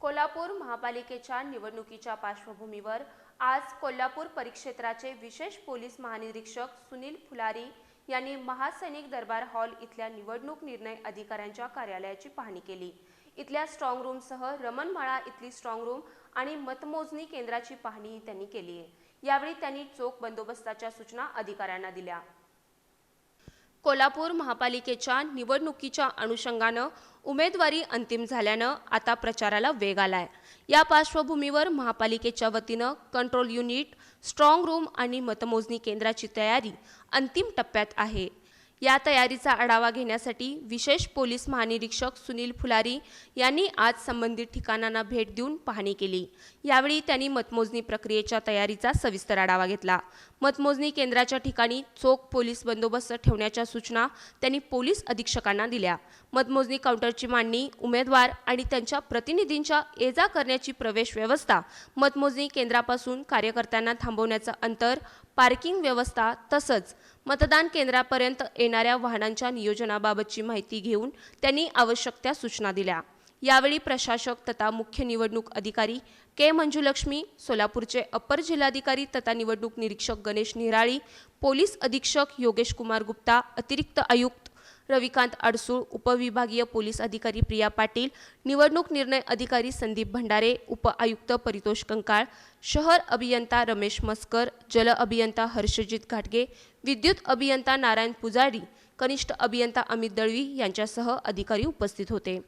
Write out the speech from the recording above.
कोल्हापूर महापालिकेच्या निवडणुकीच्या पार्श्वभूमीवर आज कोल्हापूर परिक्षेत्राचे विशेष पोलीस महानिरीक्षक सुनील फुलारी यांनी महासैनिक दरबार हॉल इथल्या निवडणूक निर्णय अधिकाऱ्यांच्या कार्यालयाची पाहणी केली. इथल्या स्ट्रॉंग रूमसह रमणमाळा इथली स्ट्रॉंग रूम आणि मतमोजणी केंद्राची पाहणीही त्यांनी केली आहे. यावेळी त्यांनी चोख बंदोबस्ताच्या सूचना अधिकाऱ्यांना दिल्या. कोल्हापूर महापालिकेच्या निवडणुकीच्या अनुषंगानं उमेदवारी अंतिम झाल्यानं आता प्रचाराला वेग आलाय. या पार्श्वभूमीवर महापालिकेच्या वतीनं कंट्रोल युनिट स्ट्रॉंग रूम आणि मतमोजणी केंद्राची तयारी अंतिम टप्प्यात आहे. या तयारीचा आढावा घेण्यासाठी विशेष पोलीस महानिरीक्षक सुनील फुलारी यांनी आज संबंधित ठिकाणांना भेट देऊन पाहणी केली. यावेळी त्यांनी मतमोजणी प्रक्रियेच्या तयारीचा सविस्तर आढावा घेतला. मतमोजणी केंद्राच्या ठिकाणी चोख पोलीस बंदोबस्त ठेवण्याच्या सूचना त्यांनी पोलीस अधीक्षकांना दिल्या. मतमोजणी काउंटरची मांडणी उमेदवार आणि त्यांच्या प्रतिनिधींच्या ये जा करण्याची प्रवेश व्यवस्था मतमोजणी केंद्रापासून कार्यकर्त्यांना थांबवण्याचं अंतर पार्किंग व्यवस्था तसंच मतदान केंद्रापर्यंत येणाऱ्या वाहनांच्या नियोजनाबाबतची माहिती घेऊन त्यांनी आवश्यक त्या सूचना दिल्या. यावेळी प्रशासक तथा मुख्य निवडणूक अधिकारी के मंजुलक्ष्मी सोलापूरचे अपर जिल्हाधिकारी तथा निवडणूक निरीक्षक गणेश निराळी पोलीस अधीक्षक योगेश कुमार गुप्ता अतिरिक्त आयुक्त रविकांत अडसूळ उपविभागीय पोलीस अधिकारी प्रिया पाटील निवडणूक निर्णय अधिकारी संदीप भंडारे उप आयुक्त परितोष कंकाळ शहर अभियंता रमेश मस्कर जल अभियंता हर्षजित घाटगे विद्युत अभियंता नारायण पुजारी कनिष्ठ अभियंता अमित दळवी यांच्यासह अधिकारी उपस्थित होते.